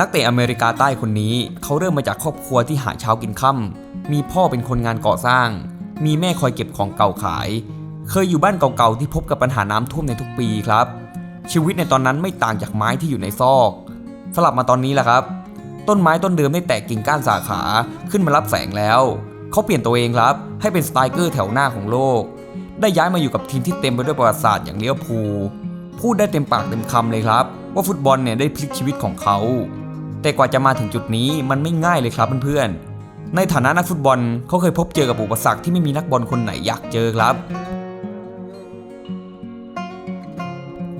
นักเตะอเมริกาใต้คนนี้ เขาเริ่มมาจากครอบครัวที่หาเช้ากินค่ำมีพ่อเป็นคนงานก่อสร้าง มีแม่คอยเก็บของเก่าขาย เคยอยู่บ้านเก่าๆที่พบกับปัญหาน้ำท่วมในทุกปีครับ ชีวิตในตอนนั้นไม่ต่างจากไม้ที่อยู่ในซอก สลับมาตอนนี้แหละครับ ต้นไม้ต้นเดิมได้แตกกิ่งก้านสาขาขึ้นมารับแสงแล้ว เขาเปลี่ยนตัวเองครับ ให้เป็นสไตรเกอร์แถวหน้าของโลก ได้ย้ายมาอยู่กับทีมที่เต็มไปด้วยประวัติศาสตร์อย่างเลี้ยวภูพูดได้เต็มปากเต็มคำเลยครับ ว่าฟุตบอลเนี่ยได้พลิกชีวิตของเขา แต่กว่าจะมาถึงจุดนี้มันไม่ง่ายเลยครับเพื่อนๆ ในฐานะนักฟุตบอลเขาเคยพบเจอกับอุปสรรคที่ไม่มีนักบอลคนไหนอยากเจอครับ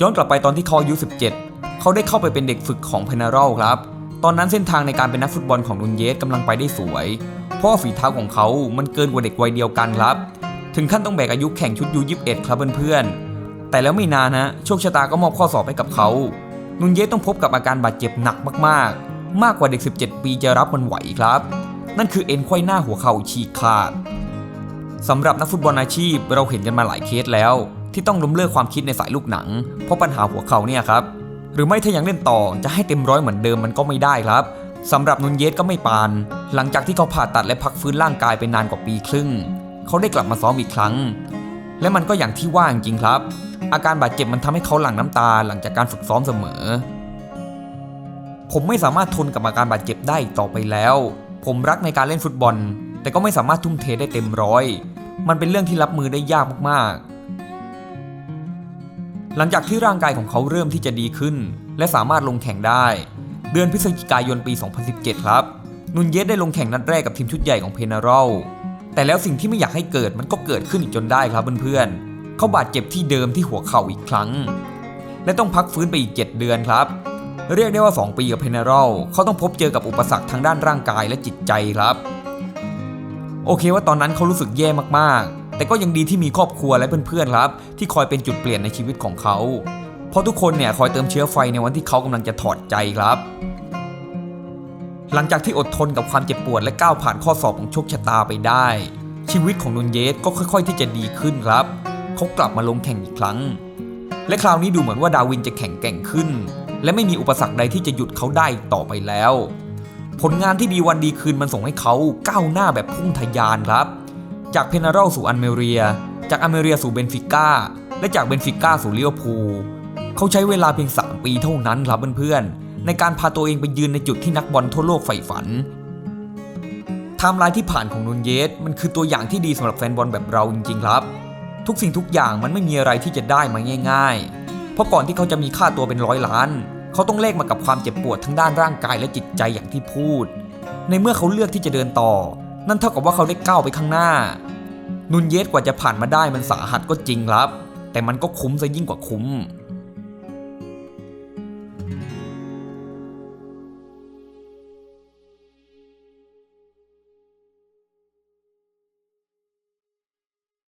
ย้อนกลับไปตอนที่เขาอายุ 17 เขาได้เข้าไปเป็นเด็กฝึกของเพนารัลครับ ตอนนั้นเส้นทางในการเป็นนักฟุตบอลของนุนเยสกำลังไปได้สวย เพราะฝีเท้าของเขามันเกินกว่าเด็กวัยเดียวกันครับ ถึงขั้นต้องแบกอายุแข่งชุดยู21ครับเพื่อนๆ แต่แล้วไม่นานนะโชคชะตาก็มอบข้อสอบให้กับเขานุนเยสต้องพบกับอาการบาดเจ็บหนักมากๆ มากกว่าเด็ก 17 ปีจะรับมันไหวครับ นั่นคือเอ็นไขว้หน้าหัวเข่าฉีกขาดสำหรับนักฟุตบอลอาชีพเราเห็นกันมาหลายเคสแล้ว ที่ต้องล้มเลิกความคิดในสายลูกหนัง เพราะปัญหาหัวเข่าเนี่ยครับ หรือไม่ถ้ายังเล่นต่อจะให้เต็มร้อยเหมือนเดิมมันก็ไม่ได้ครับสำหรับนุนเยสก็ไม่ปาน หลังจากที่เขาผ่าตัดและพักฟื้นร่างกายไปนานกว่าปีครึ่ง เขาได้กลับมาซ้อมอีกครั้ง และมันก็อย่างที่ว่าจริงครับ อาการบาดเจ็บมันทำให้เขาหลั่งน้ำตาหลังจากการฝึกซ้อมเสมอ ผมไม่สามารถทนกับอาการบาดเจ็บได้อีกต่อไปแล้ว ผมรักในการเล่นฟุตบอล แต่ก็ไม่สามารถทุ่มเทได้เต็มร้อย มันเป็นเรื่องที่รับมือได้ยากมากๆ หลังจากที่ร่างกายของเขาเริ่มที่จะดีขึ้น และสามารถลงแข่งได้ เดือนพฤศจิกายนปี 2017 ครับ นุนเยสได้ลงแข่งนัดแรกกับทีมชุดใหญ่ของเพนารัลแต่แล้วสิ่งที่ไม่อยากให้เกิดมันก็เกิดขึ้นอีกจนได้ครับเพื่อนๆ เขาบาดเจ็บที่เดิมที่หัวเข่าอีกครั้ง และต้องพักฟื้นไปอีก 7 เดือนครับ เรียกได้ว่า 2 ปีกับเพเนรัลเขาต้องพบเจอกับอุปสรรคทางด้านร่างกายและจิตใจครับ โอเคว่าตอนนั้นเขารู้สึกแย่มากๆ แต่ก็ยังดีที่มีครอบครัวและเพื่อนๆครับ ที่คอยเป็นจุดเปลี่ยนในชีวิตของเขาเพราะทุกคนเนี่ยคอยเติมเชื้อไฟในวันที่เขากำลังจะถอดใจครับ หลังจากที่อดทนกับความเจ็บปวดและก้าวผ่านข้อสอบของโชคชะตาไปได้ ชีวิตของนุนเยสก็ค่อย ๆ ที่จะดีขึ้นครับเขากลับมาลงแข่งอีกครั้ง และคราวนี้ดูเหมือนว่าดาวินจะแข็งแกร่งขึ้น และไม่มีอุปสรรคใดที่จะหยุดเขาได้ต่อไปแล้ว ผลงานที่ดีวันดีคืนมันส่งให้เขาก้าวหน้าแบบพุ่งทะยานครับ จากเพนารัลสู่อันเมเรีย จากอเมเรียสู่เบนฟิก้า และจากเบนฟิก้าสู่ลิเวอร์พูลเขาใช้เวลาเพียง 3 ปีเท่านั้นครับเพื่อนๆในการพาตัวเองไปยืนในจุดที่นักบอลทั่วโลกใฝ่ฝันไทม์ไลน์ที่ผ่านของนุนเยสมันคือตัวอย่างที่ดีสำหรับแฟนบอลแบบเราจริงๆครับ ทุกสิ่งทุกอย่างมันไม่มีอะไรที่จะได้มาง่าย ๆ เพราะก่อนที่เขาจะมีค่าตัวเป็นร้อยล้าน เขาต้องแลกมากับความเจ็บปวดทั้งด้านร่างกายและจิตใจอย่างที่พูด ในเมื่อเขาเลือกที่จะเดินต่อ นั่นเท่ากับว่าเขาได้ก้าวไปข้างหน้า นุนเยสกว่าจะผ่านมาได้มันสาหัสก็จริงครับ แต่มันก็คุ้มซะยิ่งกว่าคุ้ม